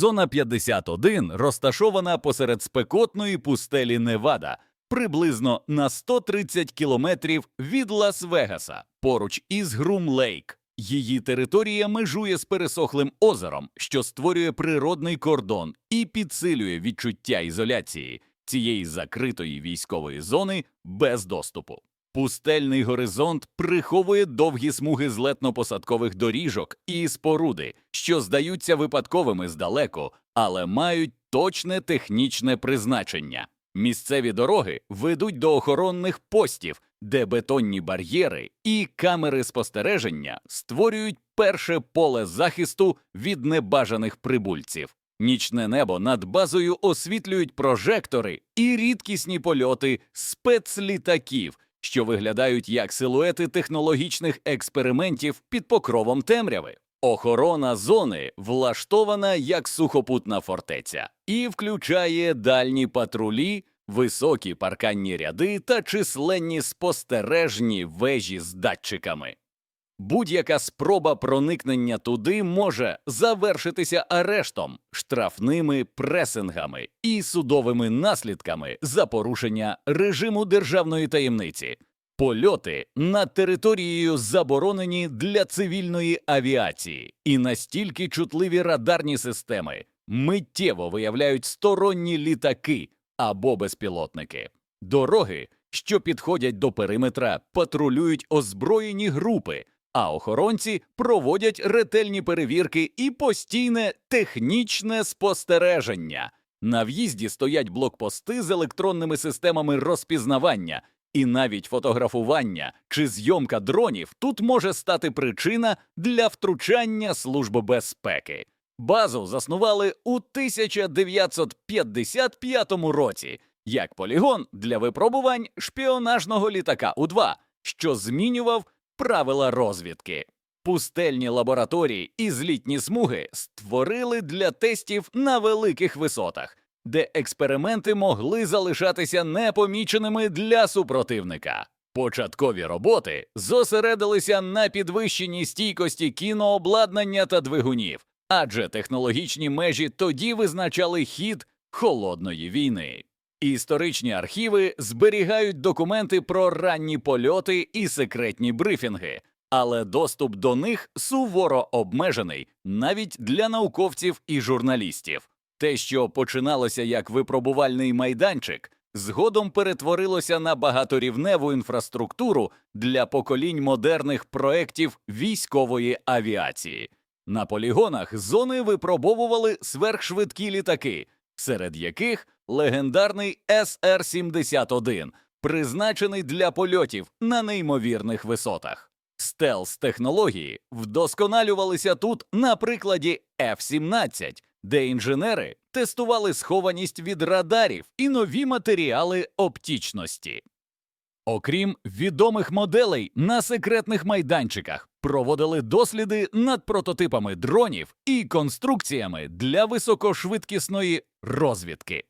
Зона 51 розташована посеред спекотної пустелі Невада, приблизно на 130 кілометрів від Лас-Вегаса, поруч із Грум-Лейк. Її територія межує з пересохлим озером, що створює природний кордон і підсилює відчуття ізоляції цієї закритої військової зони без доступу. Пустельний горизонт приховує довгі смуги злетно-посадкових доріжок і споруди, що здаються випадковими здалеку, але мають точне технічне призначення. Місцеві дороги ведуть до охоронних постів, де бетонні бар'єри і камери спостереження створюють перше поле захисту від небажаних прибульців. Нічне небо над базою освітлюють прожектори і рідкісні польоти спецлітаків, що виглядають як силуети технологічних експериментів під покровом темряви. Охорона зони влаштована як сухопутна фортеця і включає дальні патрулі, високі парканні ряди та численні спостережні вежі з датчиками. Будь-яка спроба проникнення туди може завершитися арештом, штрафними пресингами і судовими наслідками за порушення режиму державної таємниці. Польоти над територією заборонені для цивільної авіації, і настільки чутливі радарні системи миттєво виявляють сторонні літаки або безпілотники. Дороги, що підходять до периметра, патрулюють озброєні групи, а охоронці проводять ретельні перевірки і постійне технічне спостереження. На в'їзді стоять блокпости з електронними системами розпізнавання, і навіть фотографування чи зйомка дронів тут може стати причина для втручання Служби безпеки. Базу заснували у 1955 році як полігон для випробувань шпіонажного літака У-2, що змінював правила розвідки. Пустельні лабораторії і злітні смуги створили для тестів на великих висотах, де експерименти могли залишатися непоміченими для супротивника. Початкові роботи зосередилися на підвищенні стійкості кінообладнання та двигунів, адже технологічні межі тоді визначали хід холодної війни. Історичні архіви зберігають документи про ранні польоти і секретні брифінги, але доступ до них суворо обмежений навіть для науковців і журналістів. Те, що починалося як випробувальний майданчик, згодом перетворилося на багаторівневу інфраструктуру для поколінь модерних проєктів військової авіації. На полігонах зони випробовували сверхшвидкі літаки, серед яких легендарний СР-71, призначений для польотів на неймовірних висотах. Стелс технології вдосконалювалися тут на прикладі F-17, де інженери тестували схованість від радарів і нові матеріали оптічності. Окрім відомих моделей на секретних майданчиках, проводили досліди над прототипами дронів і конструкціями для високошвидкісної розвідки.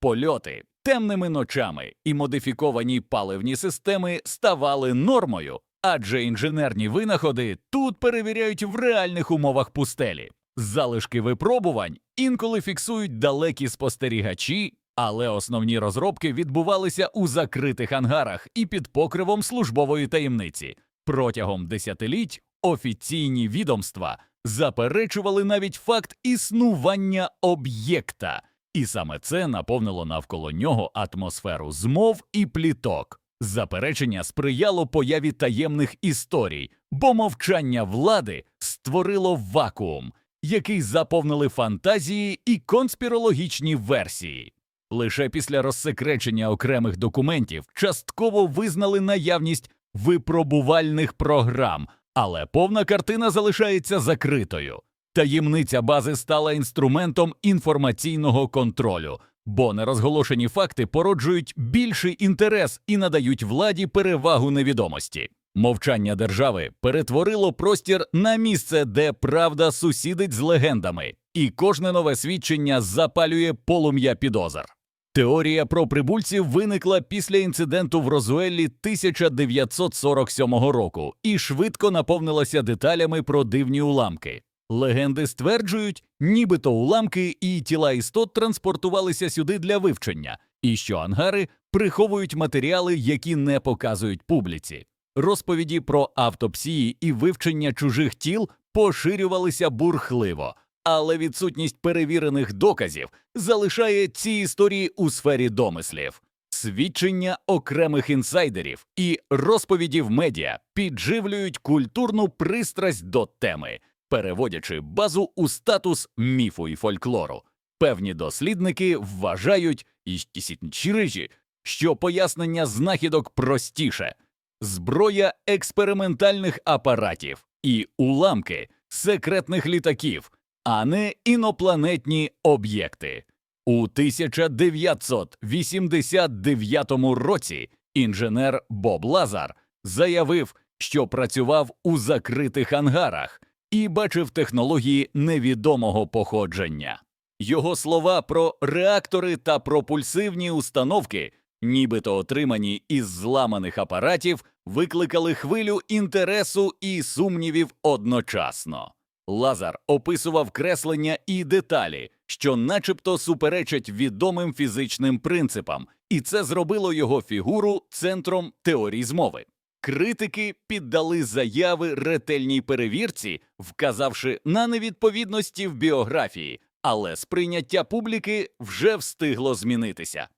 Польоти темними ночами і модифіковані паливні системи ставали нормою, адже інженерні винаходи тут перевіряють в реальних умовах пустелі. Залишки випробувань інколи фіксують далекі спостерігачі, але основні розробки відбувалися у закритих ангарах і під покривом службової таємниці. Протягом десятиліть офіційні відомства заперечували навіть факт існування об'єкта, і саме це наповнило навколо нього атмосферу змов і пліток. Заперечення сприяло появі таємних історій, бо мовчання влади створило вакуум, який заповнили фантазії і конспірологічні версії. Лише після розсекречення окремих документів частково визнали наявність випробувальних програм, але повна картина залишається закритою. Таємниця бази стала інструментом інформаційного контролю, бо нерозголошені факти породжують більший інтерес і надають владі перевагу невідомості. Мовчання держави перетворило простір на місце, де правда сусідить з легендами, і кожне нове свідчення запалює полум'я підозр. Теорія про прибульців виникла після інциденту в Розуеллі 1947 року і швидко наповнилася деталями про дивні уламки. Легенди стверджують, нібито уламки і тіла істот транспортувалися сюди для вивчення, і що ангари приховують матеріали, які не показують публіці. Розповіді про автопсії і вивчення чужих тіл поширювалися бурхливо, але відсутність перевірених доказів залишає ці історії у сфері домислів. Свідчення окремих інсайдерів і розповіді в медіа підживлюють культурну пристрасть до теми, переводячи базу у статус міфу і фольклору. Певні дослідники вважають і що пояснення знахідок простіше зброя експериментальних апаратів і уламки секретних літаків, а не інопланетні об'єкти. У 1989 році інженер Боб Лазар заявив, що працював у закритих ангарах і бачив технології невідомого походження. Його слова про реактори та пропульсивні установки, нібито отримані із зламаних апаратів, викликали хвилю інтересу і сумнівів одночасно. Лазар описував креслення і деталі, що начебто суперечать відомим фізичним принципам, і це зробило його фігуру центром теорій змови. Критики піддали заяви ретельній перевірці, вказавши на невідповідності в біографії, але сприйняття публіки вже встигло змінитися.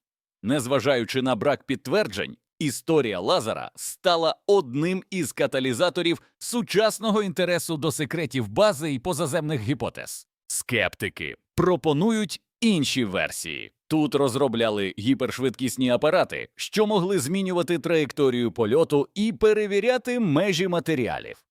Незважаючи на брак підтверджень, історія Лазара стала одним із каталізаторів сучасного інтересу до секретів бази і позаземних гіпотез. Скептики пропонують інші версії. Тут розробляли гіпершвидкісні апарати, що могли змінювати траєкторію польоту і перевіряти межі матеріалів.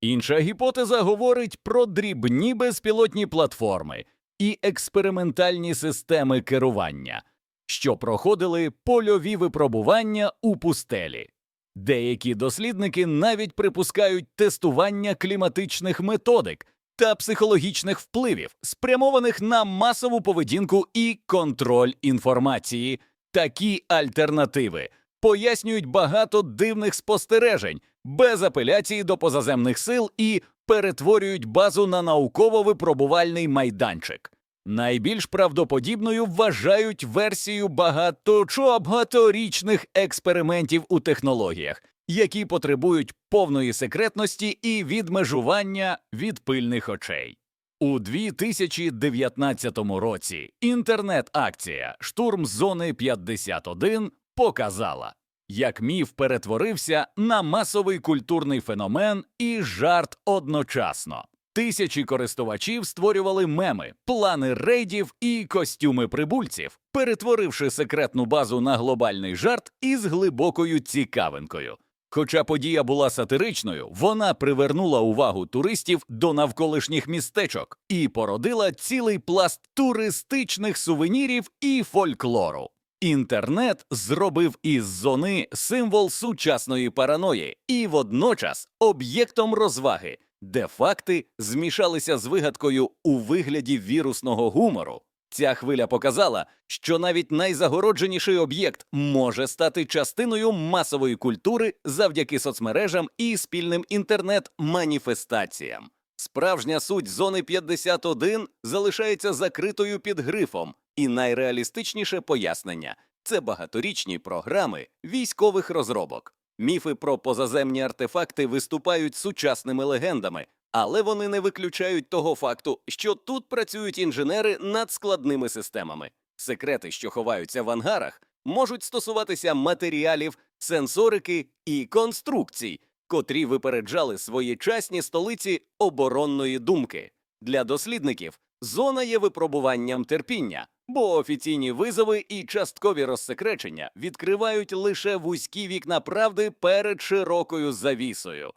Інша гіпотеза говорить про дрібні безпілотні платформи і експериментальні системи керування, що проходили польові випробування у пустелі. Деякі дослідники навіть припускають тестування кліматичних методик та психологічних впливів, спрямованих на масову поведінку і контроль інформації. Такі альтернативи пояснюють багато дивних спостережень без апеляції до позаземних сил і перетворюють базу на науково-випробувальний майданчик. Найбільш правдоподібною вважають версію багато чого багаторічних експериментів у технологіях, які потребують повної секретності і відмежування від пильних очей. У 2019 році інтернет-акція Штурм Зони 51 показала, як міф перетворився на масовий культурний феномен і жарт одночасно. Тисячі користувачів створювали меми, плани рейдів і костюми прибульців, перетворивши секретну базу на глобальний жарт із глибокою цікавинкою. Хоча подія була сатиричною, вона привернула увагу туристів до навколишніх містечок і породила цілий пласт туристичних сувенірів і фольклору. Інтернет зробив із зони символ сучасної параної і водночас об'єктом розваги, де факти змішалися з вигадкою у вигляді вірусного гумору. Ця хвиля показала, що навіть найзагородженіший об'єкт може стати частиною масової культури завдяки соцмережам і спільним інтернет-маніфестаціям. Справжня суть зони 51 залишається закритою під грифом, і найреалістичніше пояснення це багаторічні програми військових розробок. Міфи про позаземні артефакти виступають сучасними легендами, але вони не виключають того факту, що тут працюють інженери над складними системами. Секрети, що ховаються в ангарах, можуть стосуватися матеріалів, сенсорики і конструкцій, котрі випереджали своєчасні столиці оборонної думки. Для дослідників зона є випробуванням терпіння, бо офіційні визови і часткові розсекречення відкривають лише вузькі вікна правди перед широкою завісою.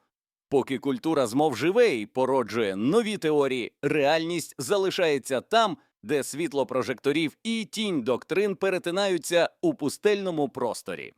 Поки культура змов живе і породжує нові теорії, реальність залишається там, де світло прожекторів і тінь доктрин перетинаються у пустельному просторі.